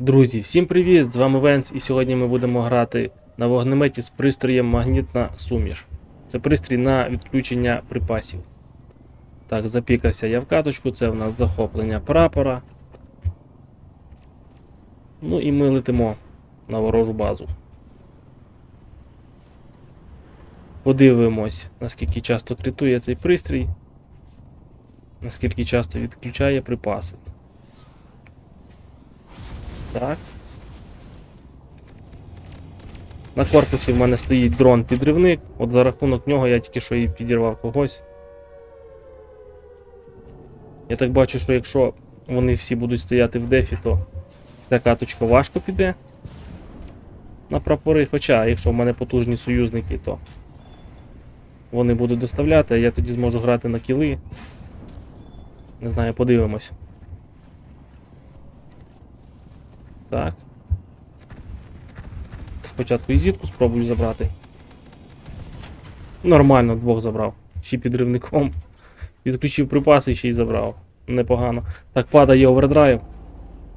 Друзі, всім привіт! З вами Венс, і сьогодні ми будемо грати на вогнеметі з пристроєм магнітна суміш. Це пристрій на відключення припасів. Так, запікався я в каточку, це в нас захоплення прапора. Ну і ми летимо на ворожу базу. Подивимось, наскільки часто критує цей пристрій, наскільки часто відключає припаси. Так. На корпусі в мене стоїть дрон-підривник. От за рахунок нього я тільки що і підірвав когось. Я так бачу, що якщо вони всі будуть стояти в дефі, то ця каточка важко піде на прапори. Хоча, якщо в мене потужні союзники, то вони будуть доставляти, а я тоді зможу грати на кіли. Не знаю, подивимось. Так. Спочатку і спробую забрати. Нормально, двох забрав. Ще підривником. Відключив припаси і ще й забрав. Непогано. Так, падає овердрайв.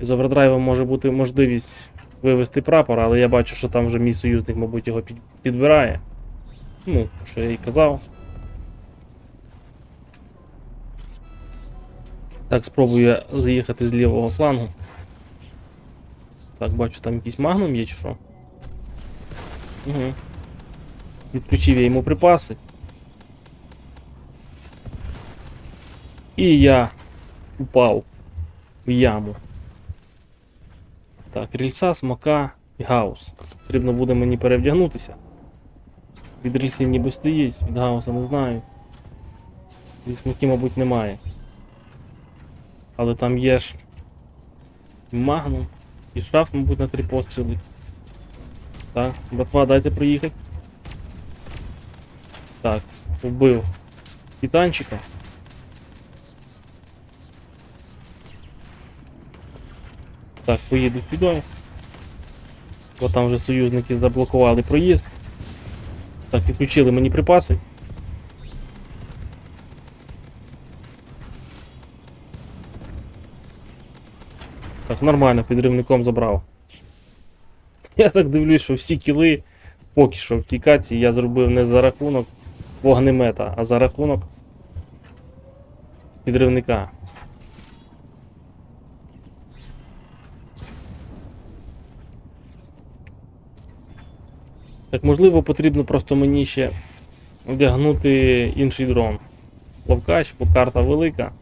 З овердрайвом може бути можливість вивести прапор, але я бачу, що там вже мій союзник, мабуть, його підбирає. Ну, що я і казав. Так, спробую заїхати з лівого флангу. Так, бачу, там якийсь магнум є чи що. Угу. Відключив я йому припаси. І я упав в яму. Так, рільса, смока і гаус. Потрібно буде мені перевдягнутися. Від рільси ніби стоїть, від гауса не знаю. Від смоки, мабуть, немає. Але там є ж магнум. І шафт, мабуть, на три постріли. Так, братва, дайте проїхати. Так, вбив титанчика. Так, поїду сюди. Бо там вже союзники заблокували проїзд. Так, підключили мені припаси. Так, нормально, підривником забрав. Я так дивлюсь, що всі кіли поки що в цій каці я зробив не за рахунок вогнемета, а за рахунок підривника. Так, можливо, потрібно просто мені ще одягнути інший дрон. Ловкач, бо карта велика.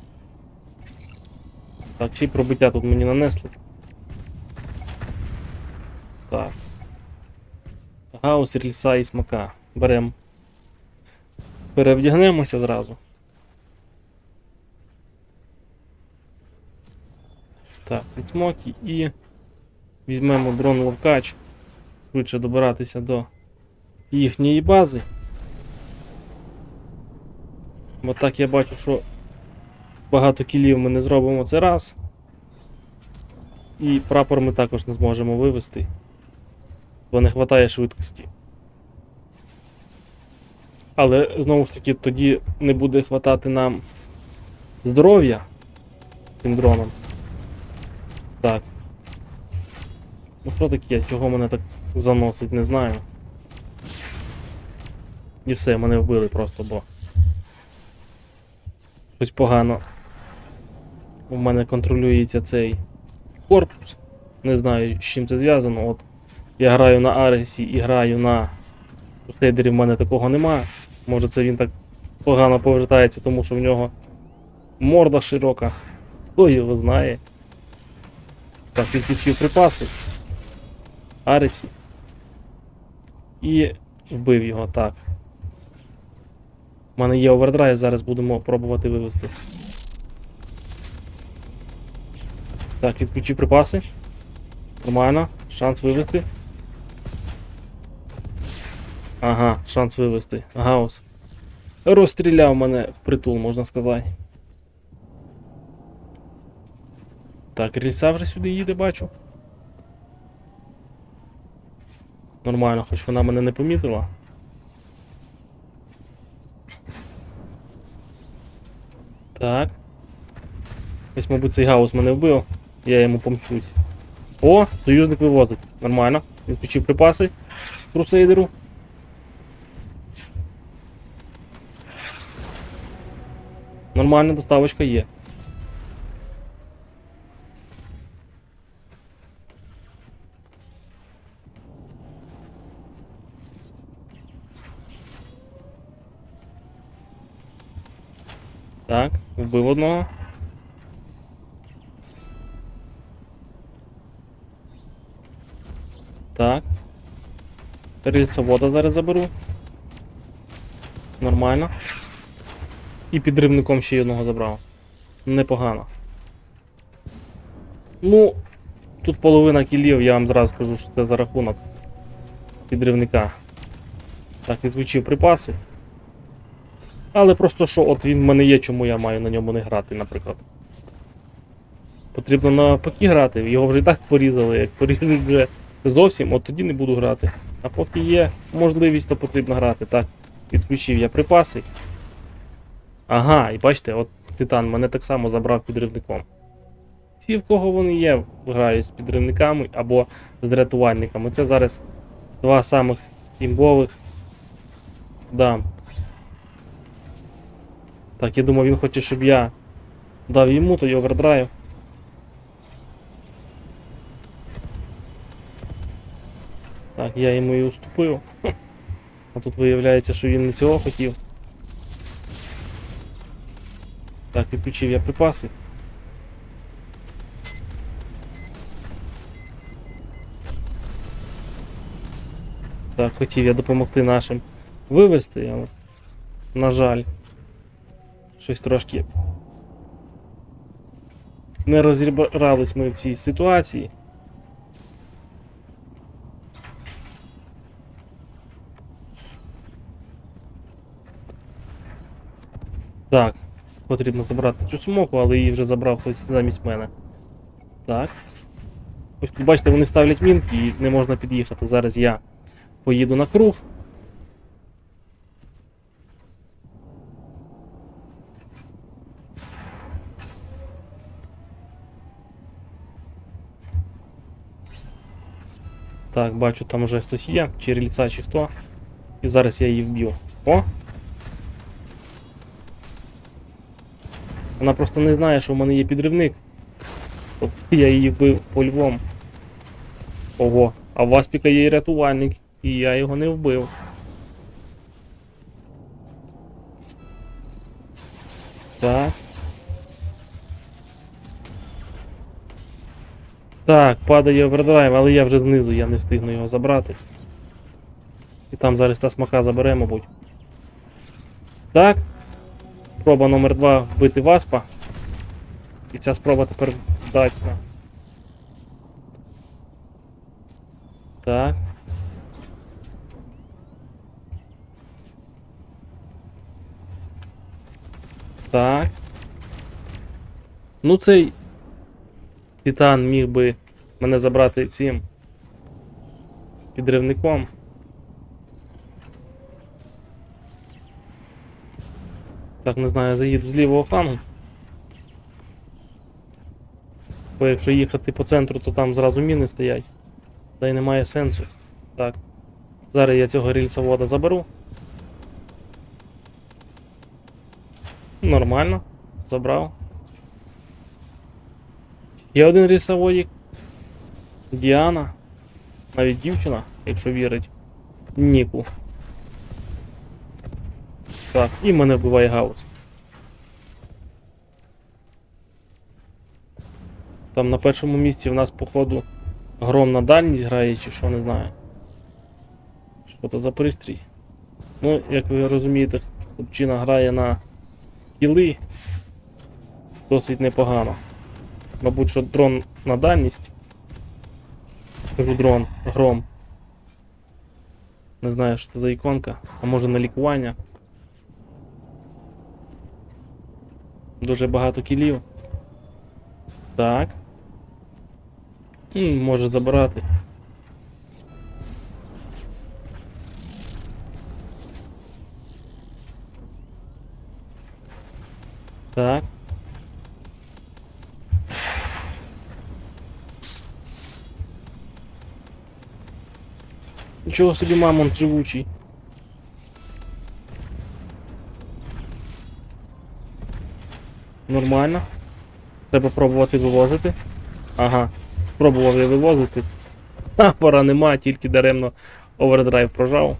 Так, й пробиття тут мені нанесли. Так. Гаус, рільса і смока. Берем. Перевдягнемося зразу. Так, від смоки і візьмемо дрон ловкач. Швидше добиратися до їхньої бази. Бо так я бачу, що багато кілів ми не зробимо це раз. І прапор ми також не зможемо вивести, бо не вистачає швидкості. Але знову ж таки тоді не буде хватати нам здоров'я цим дроном. Так. Ну що таке? Чого мене так заносить, не знаю. І все, мене вбили просто, бо. Щось погано. У мене контролюється цей корпус. Не знаю, з чим це зв'язано. От я граю на Аресі і граю на Хейдері, в мене такого нема. Може це він так погано повертається, тому що в нього морда широка. Хто його знає. Так, підключив припаси. Аресі. І вбив його, так. У мене є овердрайв, зараз будемо пробувати вивести. Так, відключив припаси. Нормально. Шанс вивести. Ага, шанс вивести. Гаус. Розстріляв мене в притул, можна сказати. Так, рельса вже сюди їде, бачу. Нормально, хоч вона мене не помітила. Так. Ось, мабуть, цей гаус мене вбив. Я йому помчусь. О, союзник вивозить. Нормально. Відключив припаси крусейдеру. Нормальна доставочка є. Так, вбив одного. Рельсовода зараз заберу. Нормально. І підривником ще одного забрав. Непогано. Ну, тут половина кілів, я вам зразу скажу, що це за рахунок підривника. Так, відключив припаси. Але просто що, от він в мене є, чому я маю на ньому не грати, наприклад. Потрібно навпаки грати, його вже і так порізали, як порізали вже зовсім, от тоді не буду грати. А поки є можливість, то потрібно грати. Так, відключив я припаси. Ага, і бачите, от Титан мене так само забрав підривником. Всі, в кого вони є, грають з підривниками або з рятувальниками. Це зараз два самих імбових. Да. Так, я думав, він хоче, щоб я дав йому той овердрайв. Так, я йому і уступив. А тут виявляється, що він не цього хотів. Так, відключив я припаси. Так, хотів я допомогти нашим вивести, але, на жаль, щось трошки не розібрались ми в цій ситуації. Так, потрібно забрати цю смоку, але її вже забрав хтось замість мене. Так. Ось тут бачите, вони ставлять мінки і не можна під'їхати. Зараз я поїду на круг. Так, бачу, там вже хтось є, чи рельса, чи хто. І зараз я її вб'ю. О! Вона просто не знає, що в мене є підривник. Тобто я її вбив по-львому. Ого, а в Васпіка є рятувальник, і я його не вбив. Так. Так, падає овердрайв, але я вже знизу, я не встигну його забрати. І там зараз та смака забере, мабуть. Так. Спроба номер 2 вбити Васпа. І ця спроба тепер вдачна. Так. Так. Ну цей Титан міг би мене забрати цим підривником. Так, не знаю, заїду з лівого флангу. Бо якщо їхати по центру, то там зразу міни стоять. Та й немає сенсу. Так. Зараз я цього рельсовода заберу. Нормально. Забрав. Є один рельсоводик. Діана. Навіть дівчина, якщо вірить. Ніку. Так, і мене вбиває гаус. Там на першому місці в нас, походу, гром на дальність грає, чи що, не знаю. Що то за пристрій? Ну, як ви розумієте, хлопчина грає на кіли. Досить непогано. Мабуть, що дрон на дальність. Кажу дрон, гром. Не знаю, що це за іконка, а може на лікування. Дуже багато кілів. Так. Може забирати. Так. Нічого собі мамонт живучий. Нормально. Треба пробувати вивозити. Ага. Пробував я вивозити. Ха, пора нема, тільки даремно овердрайв прожав.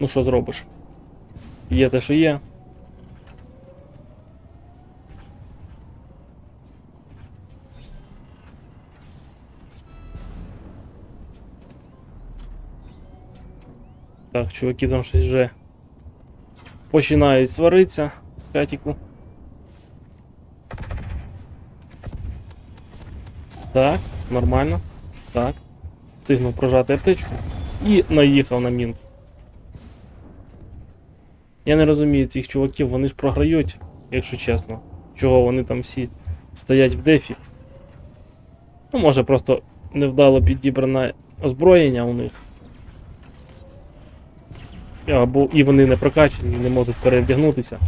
Ну що зробиш? Є те, що є. Так, чуваки там щось вже починають сваритися в чатіку. Так, нормально. Так. Встигнув прожати аптечку і наїхав на мінку. Я не розумію цих чуваків, вони ж програють, якщо чесно. Чого вони там всі стоять в дефі. Ну, може просто невдало підібране озброєння у них. Або і вони не прокачані, не можуть перевдягнутися.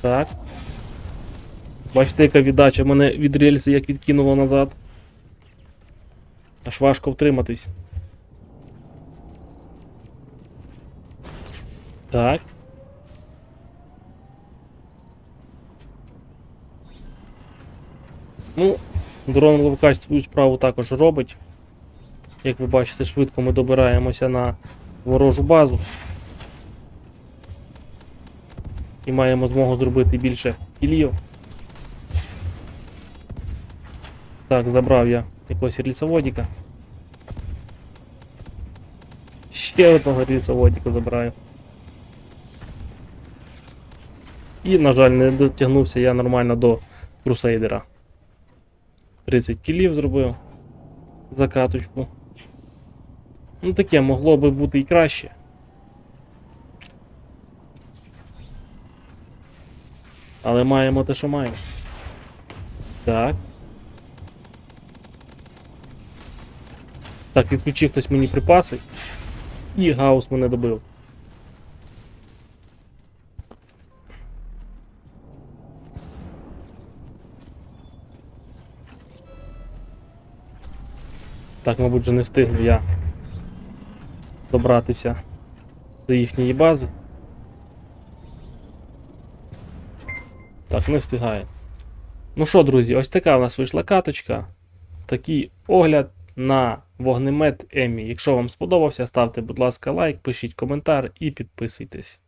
Так. Бачите, яка віддача мене від рельси як відкинуло назад. Аж важко втриматись. Так. Ну, дрон Левкач свою справу також робить. Як ви бачите, швидко ми добираємося на ворожу базу. І маємо змогу зробити більше кілів. Так, забрав я якогось рельсоводіка. Ще одного рельсоводіка забираю. І, на жаль, не дотягнувся я нормально до крусейдера. 30 кілів зробив. Закаточку. Ну таке могло би бути і краще. Але маємо те, що маємо. Так. Так, відключив хтось мені припаси. І гаус мене добив. Так, мабуть, вже не встигну я добратися до їхньої бази. Так, не встигає. Ну що, друзі, ось така у нас вийшла каточка. Такий огляд на вогнемет Емі. Якщо вам сподобався, ставте, будь ласка, лайк, пишіть коментар і підписуйтесь.